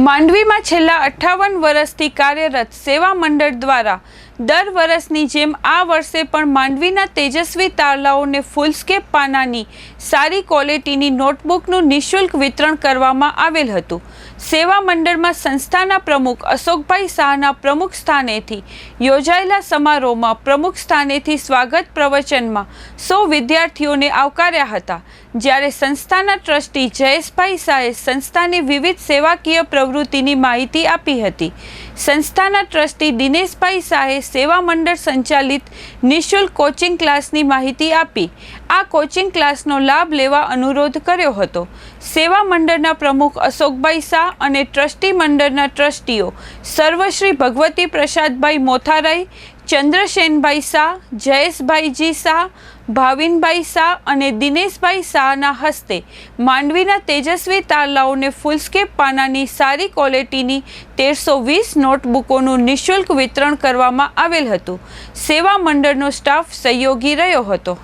માંડવીમાં છેલ્લા અઠ્ઠાવન વર્ષથી કાર્યરત સેવા મંડળ દ્વારા દર વર્ષની જેમ આ વર્ષે પણ માંડવીના તેજસ્વી તારલાઓને ફૂલસ્કેપ પાનાની સારી ક્વોલિટીની નોટબુકનું નિઃશુલ્ક વિતરણ કરવામાં આવેલ હતું. સેવા મંડળમાં સંસ્થાના પ્રમુખ અશોકભાઈ શાહના પ્રમુખ સ્થાનેથી યોજાયેલા સમારોહમાં પ્રમુખ સ્થાનેથી સ્વાગત પ્રવચનમાં સો વિદ્યાર્થીઓને આવકાર્યા હતા. જ્યારે સંસ્થાના ટ્રસ્ટી જયેશભાઈ શાહે સંસ્થાની વિવિધ સેવાકીય પ્રવૃત્તિની માહિતી આપી હતી. સંસ્થાના ટ્રસ્ટી દિનેશભાઈ શાહે સેવા મંડળ સંચાલિત નિઃશુલ્ક કોચિંગ ક્લાસની માહિતી આપી. આ કોચિંગ ક્લાસનો લાભ લેવા અનુરોધ કર્યો હતો. સેવા મંડળના પ્રમુખ અશોકભાઈ શાહ અને ટ્રસ્ટી મંડળના ટ્રસ્ટીઓ સર્વશ્રી ભગવતી પ્રસાદભાઈ મોથારાઈ ચંદ્રસેનભાઈ શાહ જયેશભાઈજી શાહ, ભાવિનભાઈ શાહ અને દિનેશભાઈ શાહના હસ્તે માંડવીના તેજસ્વી તારલાઓને ફૂલસ્કેપ પાનાની સારી ક્વોલિટીની તેરસો વીસ નોટબુકોનું નિઃશુલ્ક વિતરણ કરવામાં આવેલ હતું. સેવા મંડળનો સ્ટાફ સહયોગી રહ્યો હતો.